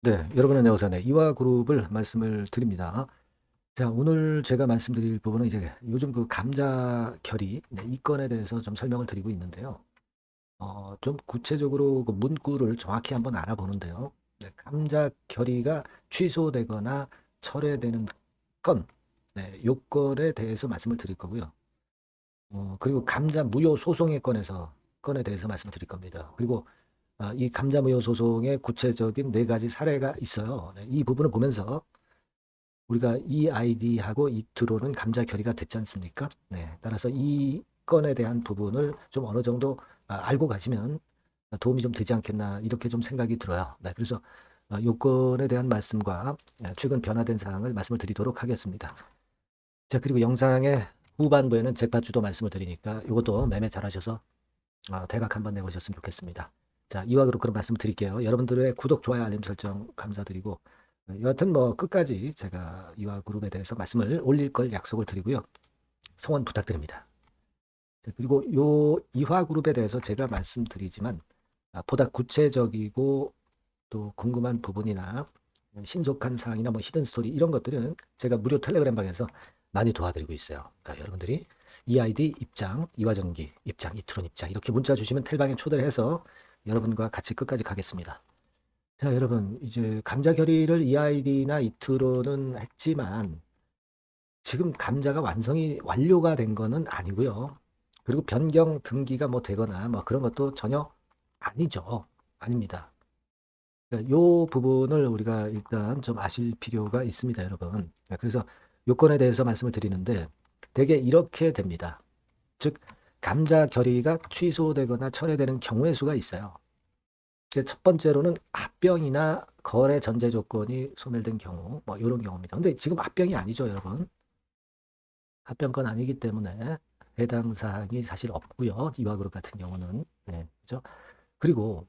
네, 여러분 안녕하세요. 네, 이화 그룹을 말씀을 드립니다. 자, 오늘 제가 말씀드릴 부분은 이제 요즘 그 감자 결의 네, 이 건에 대해서 좀 설명을 드리고 있는데요. 어, 좀 구체적으로 그 문구를 정확히 한번 알아보는데요. 네, 감자 결의가 취소되거나 철회되는 건, 네, 요건에 대해서 말씀을 드릴 거고요. 어, 그리고 감자 무효 소송의 건에서 건에 대해서 말씀을 드릴 겁니다. 그리고 아, 이 감자무효 소송의 구체적인 네 가지 사례가 있어요. 네, 이 부분을 보면서 우리가 이 아이디하고 이 드론은 감자 결의가 됐지 않습니까? 네, 따라서 이 건에 대한 부분을 좀 어느 정도 아, 알고 가시면 도움이 좀 되지 않겠나 이렇게 좀 생각이 들어요. 네, 그래서 아, 요건에 대한 말씀과 아, 최근 변화된 사항을 말씀을 드리도록 하겠습니다. 자, 그리고 영상의 후반부에는 잭팟주도 말씀을 드리니까 이것도 매매 잘하셔서 아, 대박 한번 내보셨으면 좋겠습니다. 자, 이와그룹 그런 말씀 드릴게요. 여러분들의 구독, 좋아요, 알림 설정 감사드리고 어, 여하튼 뭐 끝까지 제가 이와 그룹에 대해서 말씀을 올릴 걸 약속을 드리고요. 성원 부탁드립니다. 자, 그리고 요 이화 그룹에 대해서 제가 말씀드리지만 아, 보다 구체적이고 또 궁금한 부분이나 신속한 사항이나 뭐 히든 스토리 이런 것들은 제가 무료 텔레그램 방에서 많이 도와드리고 있어요. 그러니까 여러분들이 EID 입장, 이화전기 입장, 이트론 입장 이렇게 문자 주시면 텔방에 초대를 해서 여러분과 같이 끝까지 가겠습니다. 자, 여러분, 이제 감자 결의를 EID나 이트로는 했지만 지금 감자가 완성이 완료가 된 거는 아니고요. 그리고 변경 등기가 뭐 되거나 뭐 그런 것도 전혀 아니죠. 아닙니다. 이 부분을 우리가 일단 좀 아실 필요가 있습니다, 여러분. 그래서 요건에 대해서 말씀을 드리는데 대개 이렇게 됩니다. 즉 감자 결의가 취소되거나 철회되는 경우의 수가 있어요. 첫 번째로는 합병이나 거래 전제 조건이 소멸된 경우, 뭐 이런 경우입니다. 근데 지금 합병이 아니죠, 여러분. 합병건 아니기 때문에 해당 사항이 사실 없고요. 이와 그룹 같은 경우는 네, 그죠? 그리고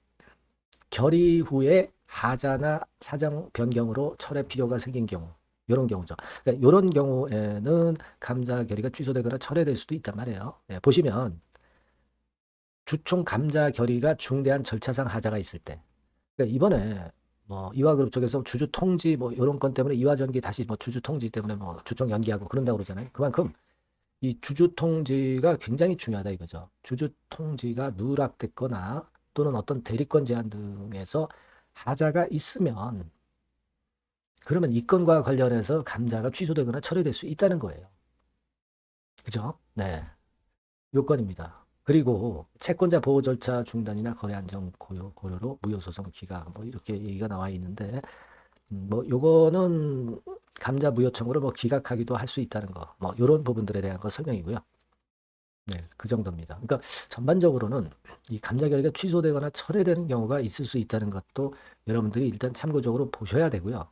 결의 후에 하자나 사정 변경으로 철회 필요가 생긴 경우, 이런 경우죠. 그러니까 이런 경우에는 감자 결의가 취소되거나 철회될 수도 있단 말이에요. 네, 보시면 주총 감자 결의가 중대한 절차상 하자가 있을 때 그러니까 이번에 뭐 이화그룹 쪽에서 주주 통지 뭐 이런 건 때문에 이화전기 다시 뭐 주주 통지 때문에 뭐 주총 연기하고 그런다고 그러잖아요. 그만큼 이 주주 통지가 굉장히 중요하다 이거죠. 주주 통지가 누락됐거나 또는 어떤 대리권 제한 등에서 하자가 있으면 그러면 이 건과 관련해서 감자가 취소되거나 철회될 수 있다는 거예요. 그죠? 네. 요건입니다. 그리고 채권자 보호 절차 중단이나 거래 안정 고려, 고려로 무효 소송 기각 뭐 이렇게 얘기가 나와 있는데 음, 뭐 요거는 감자 무효청으로 뭐 기각하기도 할 수 있다는 거. 뭐 요런 부분들에 대한 거 설명이고요. 네, 그 정도입니다. 그러니까 전반적으로는 이 감자 결의가 취소되거나 철회되는 경우가 있을 수 있다는 것도 여러분들이 일단 참고적으로 보셔야 되고요.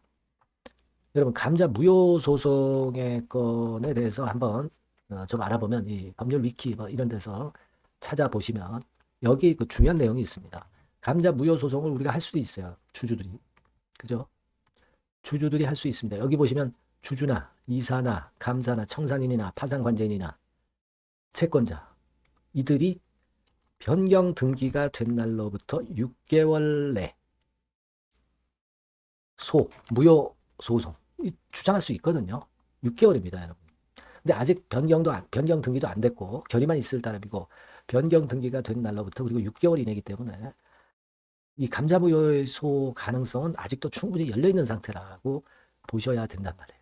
여러분 감자 무효 소송의 건에 대해서 한번 어, 좀 알아보면 이 법률 위키 뭐 이런 데서 찾아보시면 여기 그 중요한 내용이 있습니다. 감자 무효 소송을 우리가 할 수도 있어요. 주주들이. 그죠? 주주들이 할 수 있습니다. 여기 보시면 주주나 이사나 감사나 청산인이나 파산관제인이나 채권자 이들이 변경 등기가 된 날로부터 6개월 내 소, 무효 소송 주장할 수 있거든요. 6개월입니다, 여러분. 근데 아직 변경도 안, 변경 등기도 안 됐고 결의만 있을 따름이고 변경 등기가 된 날로부터 그리고 6개월 이내이기 때문에 이 감자무효소 가능성은 아직도 충분히 열려 있는 상태라고 보셔야 된단 말이에요.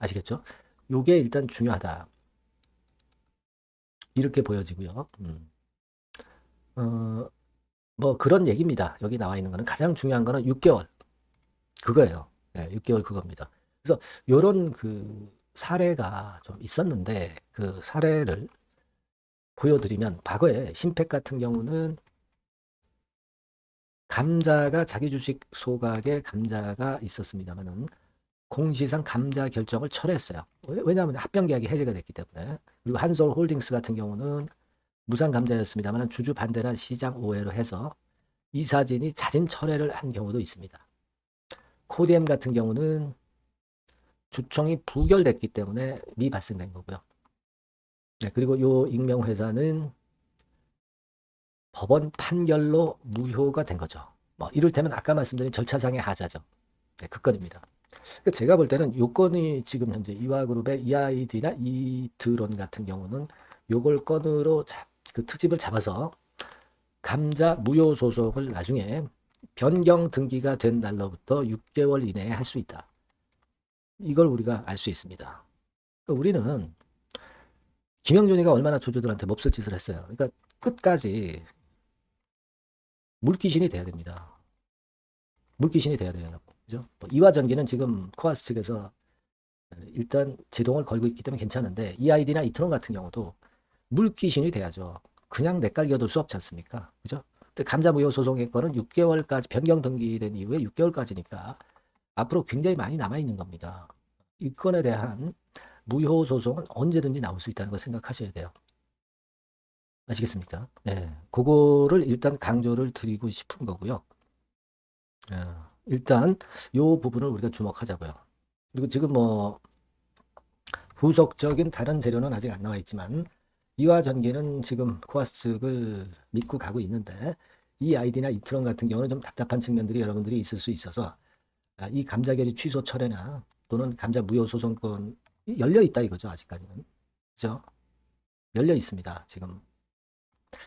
아시겠죠? 요게 일단 중요하다. 이렇게 보여지고요. 음. 어, 뭐 그런 얘기입니다. 여기 나와 있는 거는 가장 중요한 거는 6개월. 그거예요. 네, 6개월 그겁니다. 그래서 요런 그 사례가 좀 있었는데 그 사례를 보여드리면 과거에 심팩 같은 경우는 감자가 자기 주식 소각에 감자가 있었습니다만은 공시상 감자 결정을 철회했어요. 왜냐하면 합병 계약이 해제가 됐기 때문에. 그리고 한솔 홀딩스 같은 경우는 무상 감자였습니다만 주주 반대나 시장 오해로 해서 이사진이 자진 철회를 한 경우도 있습니다. 코디엠 같은 경우는 주총이 부결됐기 때문에 미발생된 거고요. 네, 그리고 요 익명회사는 법원 판결로 무효가 된 거죠. 뭐 이를테면 아까 말씀드린 절차상의 하자죠. 네, 그 건입니다. 그러니까 제가 볼 때는 요건이 지금 현재 이화그룹의 EID나 이드론 같은 경우는 요걸 건으로 잡, 그 특집을 잡아서 감자 무효 소송을 나중에 변경 등기가 된 날로부터 6개월 이내에 할 수 있다. 이걸 우리가 알 수 있습니다. 그러니까 우리는 김영준이가 얼마나 조조들한테 몹쓸 짓을 했어요. 그러니까 끝까지 물귀신이 돼야 됩니다. 물귀신이 돼야 돼요. 그죠? 뭐 이화전기는 지금 코아스 측에서 일단 제동을 걸고 있기 때문에 괜찮은데 EID나 이트론 같은 경우도 물귀신이 돼야죠. 그냥 내깔겨둘 수 없지 않습니까? 그죠? 근데 감자무효 소송의 거는 6개월까지 변경 등기된 이후에 6개월까지니까 앞으로 굉장히 많이 남아 있는 겁니다. 이 건에 대한 무효 소송은 언제든지 나올 수 있다는 걸 생각하셔야 돼요. 아시겠습니까? 예. 그거를 일단 강조를 드리고 싶은 거고요. 예. 일단 요 부분을 우리가 주목하자고요. 그리고 지금 뭐 후속적인 다른 재료는 아직 안 나와 있지만 이와 전기는 지금 코아스 측을 믿고 가고 있는데 이 아이디나 이트론 같은 경우는 좀 답답한 측면들이 여러분들이 있을 수 있어서 아, 이 감자결의 취소 철회나 또는 감자 무효 소송권 열려 있다 이거죠 아직까지는. 그죠? 열려 있습니다 지금.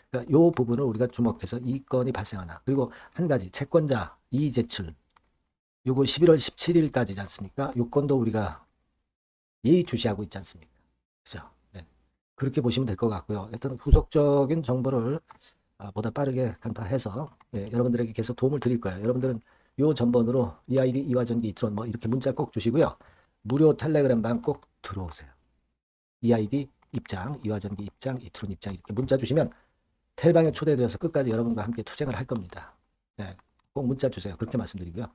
그러니까 요 부분을 우리가 주목해서 이 건이 발생하나. 그리고 한 가지 채권자 이제출. 요거 11월 17일까지지 않습니까? 요 건도 우리가 예의 주시하고 있지 않습니까? 그죠? 네. 그렇게 보시면 될 것 같고요 일단 후속적인 정보를 아, 보다 빠르게 간파해서 예, 여러분들에게 계속 도움을 드릴 거예요 여러분들은 요 전번으로 EID 이화전기 이트론 뭐 이렇게 문자 꼭 주시고요 무료 텔레그램방 꼭 들어오세요. EID 입장, 이화전기 입장, 이트론 입장 이렇게 문자 주시면 텔방에 초대되어서 끝까지 여러분과 함께 투쟁을 할 겁니다. 네, 꼭 문자 주세요. 그렇게 말씀드리고요.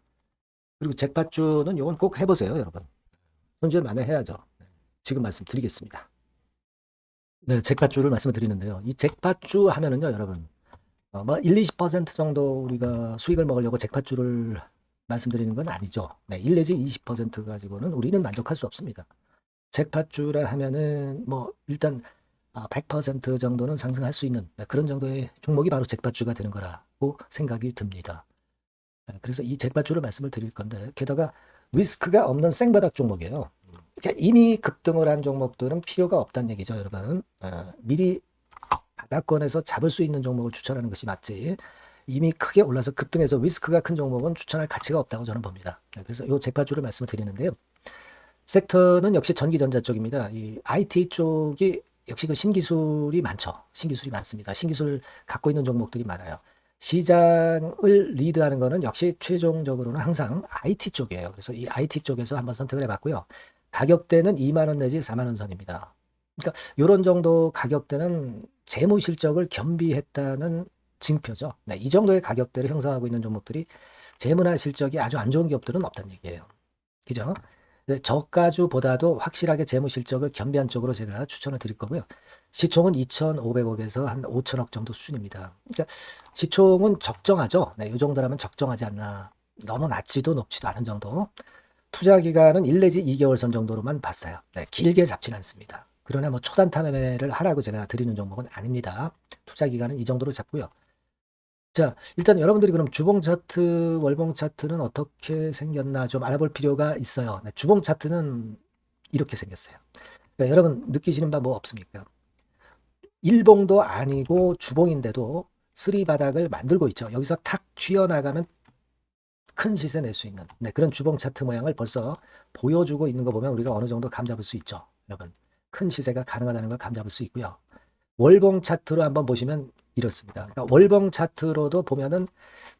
그리고 잭팟주는 이건 꼭 해보세요, 여러분. 손질 만회해야죠. 네, 지금 말씀드리겠습니다. 네, 잭팟주를 말씀을 드리는데요. 이 잭팟주 하면은요, 여러분. 어, 뭐 1, 20% 정도 우리가 수익을 먹으려고 잭팟주를 말씀드리는 건 아니죠. 네, 1 내지 20% 가지고는 우리는 만족할 수 없습니다. 잭팟주라 하면은 뭐 일단 100% 아, 정도는 상승할 수 있는 네, 그런 정도의 종목이 바로 잭팟주가 되는 거라고 생각이 듭니다. 네, 그래서 이 잭팟주를 말씀을 드릴 건데 게다가 리스크가 없는 생바닥 종목이에요. 그러니까 이미 급등을 한 종목들은 필요가 없다는 얘기죠, 여러분. 어, 미리 바닥권에서 잡을 수 있는 종목을 추천하는 것이 맞지. 이미 크게 올라서 급등해서 리스크가 큰 종목은 추천할 가치가 없다고 저는 봅니다. 네, 그래서 이 잭팟주를 말씀을 드리는데요. 섹터는 역시 전기전자 쪽입니다. 이 IT 쪽이 역시 그 신기술이 많죠. 신기술이 많습니다. 신기술 갖고 있는 종목들이 많아요. 시장을 리드하는 거는 역시 최종적으로는 항상 IT 쪽이에요. 그래서 이 IT 쪽에서 한번 선택을 해봤고요. 가격대는 2만 원 내지 4만 원 선입니다. 그러니까 이런 정도 가격대는 재무 실적을 겸비했다는 징표죠. 네, 이 정도의 가격대를 형성하고 있는 종목들이 재무나 실적이 아주 안 좋은 기업들은 없다는 얘기예요. 그죠? 네, 저가주보다도 확실하게 재무 실적을 겸비한 쪽으로 제가 추천을 드릴 거고요. 시총은 2,500억에서 한 5천억 정도 수준입니다. 그러니까 시총은 적정하죠. 네, 이 정도라면 적정하지 않나. 너무 낮지도 높지도 않은 정도. 투자 기간은 1 내지 2개월 선 정도로만 봤어요. 네, 길게 잡지는 않습니다. 그러나 뭐 초단타 매매를 하라고 제가 드리는 종목은 아닙니다. 투자 기간은 이 정도로 잡고요. 자, 일단 여러분들이 그럼 주봉 차트, 월봉 차트는 어떻게 생겼나 좀 알아볼 필요가 있어요. 네, 주봉 차트는 이렇게 생겼어요. 네, 여러분 느끼시는 바 뭐 없습니까? 일봉도 아니고 주봉인데도 쓰리 바닥을 만들고 있죠. 여기서 탁 튀어나가면 큰 시세 낼 수 있는 네, 그런 주봉 차트 모양을 벌써 보여주고 있는 거 보면 우리가 어느 정도 감잡을 수 있죠. 여러분 큰 시세가 가능하다는 걸 감잡을 수 있고요. 월봉 차트로 한번 보시면 이렇습니다. 그러니까 월봉 차트로도 보면은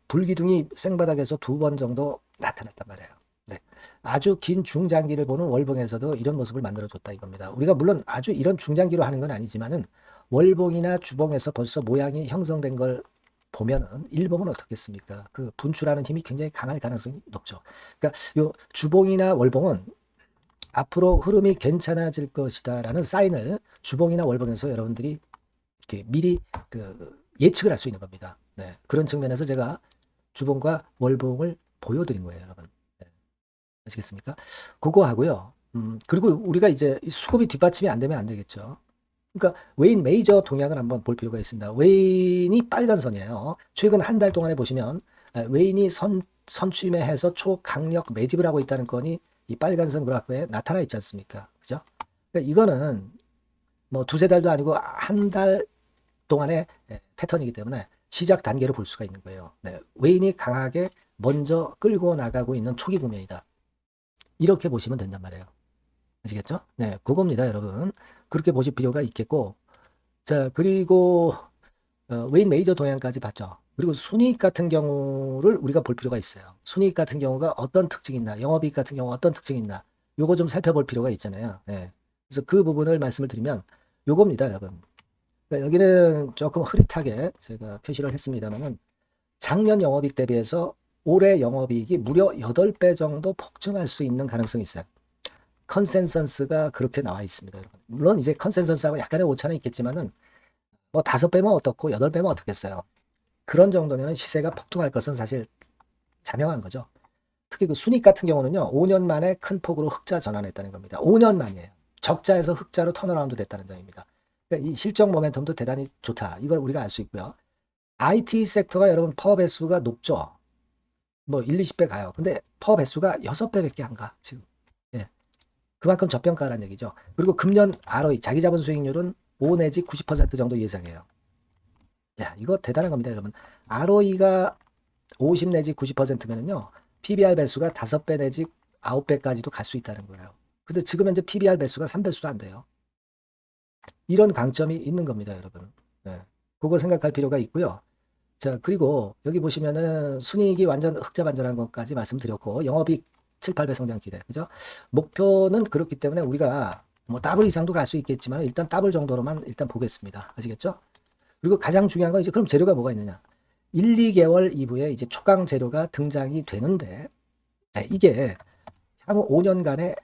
불기둥이 생바닥에서 두 번 정도 나타났단 말이에요. 네. 아주 긴 중장기를 보는 월봉에서도 이런 모습을 만들어줬다 이겁니다. 우리가 물론 아주 이런 중장기로 하는 건 아니지만은 월봉이나 주봉에서 벌써 모양이 형성된 걸 보면은 일봉은 어떻겠습니까? 그 분출하는 힘이 굉장히 강할 가능성이 높죠. 그러니까 요 주봉이나 월봉은 앞으로 흐름이 괜찮아질 것이다라는 사인을 주봉이나 월봉에서 여러분들이 이렇게 미리 그 예측을 할 수 있는 겁니다. 네. 그런 측면에서 제가 주봉과 월봉을 보여드린 거예요, 여러분. 네. 아시겠습니까? 그거 하고요. 음, 그리고 우리가 이제 수급이 뒷받침이 안 되면 안 되겠죠. 그러니까 웨인 메이저 동향을 한번 볼 필요가 있습니다. 웨인이 빨간 선이에요. 최근 한 달 동안에 보시면 에, 외인이 선, 선취매해서 초강력 매집을 하고 있다는 건이 이 빨간 선 그래프에 나타나 있지 않습니까? 그죠? 그러니까 이거는 뭐 두세 달도 아니고 한 달 동안의 에, 패턴이기 때문에 시작 단계로 볼 수가 있는 거예요. 네, 외인이 강하게 먼저 끌고 나가고 있는 초기 국면이다. 이렇게 보시면 된단 말이에요. 아시겠죠? 네, 그겁니다, 여러분. 그렇게 보실 필요가 있겠고, 자, 그리고 어, 웨인 메이저 동향까지 봤죠. 그리고 순이익 같은 경우를 우리가 볼 필요가 있어요. 순이익 같은 경우가 어떤 특징이 있나, 영업이익 같은 경우 어떤 특징이 있나, 요거 좀 살펴볼 필요가 있잖아요. 네. 그래서 그 부분을 말씀을 드리면 요겁니다, 여러분. 그러니까 여기는 조금 흐릿하게 제가 표시를 했습니다만은 작년 영업이익 대비해서 올해 영업이익이 무려 8배 정도 폭증할 수 있는 가능성이 있어요. 컨센서스가 그렇게 나와 있습니다, 여러분. 물론 이제 컨센서스하고 약간의 오차는 있겠지만은 뭐 다섯 배면 어떻고 여덟 배면 어떻겠어요. 그런 정도면 시세가 폭등할 것은 사실 자명한 거죠. 특히 그 순익 같은 경우는요, 5년 만에 큰 폭으로 흑자 전환했다는 겁니다. 5년 만이에요. 적자에서 흑자로 턴어라운드 됐다는 점입니다. 그러니까 이 실적 모멘텀도 대단히 좋다. 이걸 우리가 알 수 있고요. IT 섹터가 여러분 퍼 배수가 높죠. 뭐 1, 20배 가요. 근데 퍼 배수가 6배밖에 안 가, 지금. 예. 그만큼 저평가라는 얘기죠. 그리고 금년 ROE, 자기 자본 수익률은 5 내지 90% 정도 예상해요. 야, 이거 대단한 겁니다, 여러분. ROE가 50 내지 90%면은요, PBR 배수가 5배 내지 9배까지도 갈 수 있다는 거예요. 근데 지금 현재 PBR 배수가 3배수도 안 돼요. 이런 강점이 있는 겁니다, 여러분. 네. 그거 생각할 필요가 있고요. 자, 그리고 여기 보시면은 순이익이 완전 흑자 반전한 것까지 말씀드렸고, 영업이익 7, 8배 성장 기대. 그죠? 목표는 그렇기 때문에 우리가 뭐 더블 이상도 갈 수 있겠지만 일단 더블 정도로만 일단 보겠습니다. 아시겠죠? 그리고 가장 중요한 건 이제 그럼 재료가 뭐가 있느냐? 1, 2개월 이후에 이제 초강 재료가 등장이 되는데 네, 이게 향후 5년간의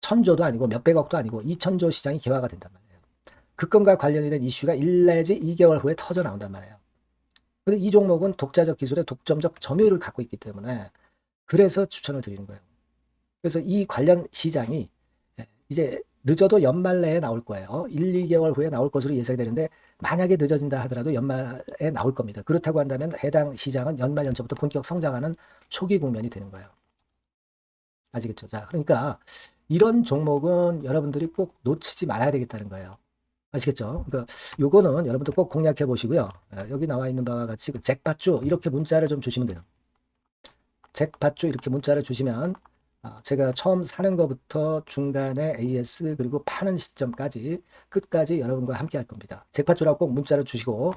천조도 아니고 몇백억도 아니고 2천조 시장이 개화가 된단 말이에요. 그 건과 관련이 된 이슈가 1 내지 2개월 후에 터져 나온단 말이에요. 근데 이 종목은 독자적 기술의 독점적 점유율을 갖고 있기 때문에 그래서 추천을 드리는 거예요. 그래서 이 관련 시장이 이제 늦어도 연말 내에 나올 거예요. 1, 2개월 후에 나올 것으로 예상되는데 만약에 늦어진다 하더라도 연말에 나올 겁니다. 그렇다고 한다면 해당 시장은 연말 연초부터 본격 성장하는 초기 국면이 되는 거예요. 아시겠죠? 자, 그러니까 이런 종목은 여러분들이 꼭 놓치지 말아야 되겠다는 거예요. 아시겠죠? 그러니까 요거는 여러분들 꼭 공략해 보시고요. 아, 여기 나와 있는 바와 같이 그 잭팟주 이렇게 문자를 좀 주시면 돼요. 잭팟주 이렇게 문자를 주시면 아, 제가 처음 사는 것부터 중간에 AS 그리고 파는 시점까지 끝까지 여러분과 함께 할 겁니다. 잭팟주라고 꼭 문자를 주시고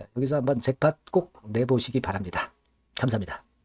예, 여기서 한번 잭팟 꼭 내보시기 바랍니다. 감사합니다.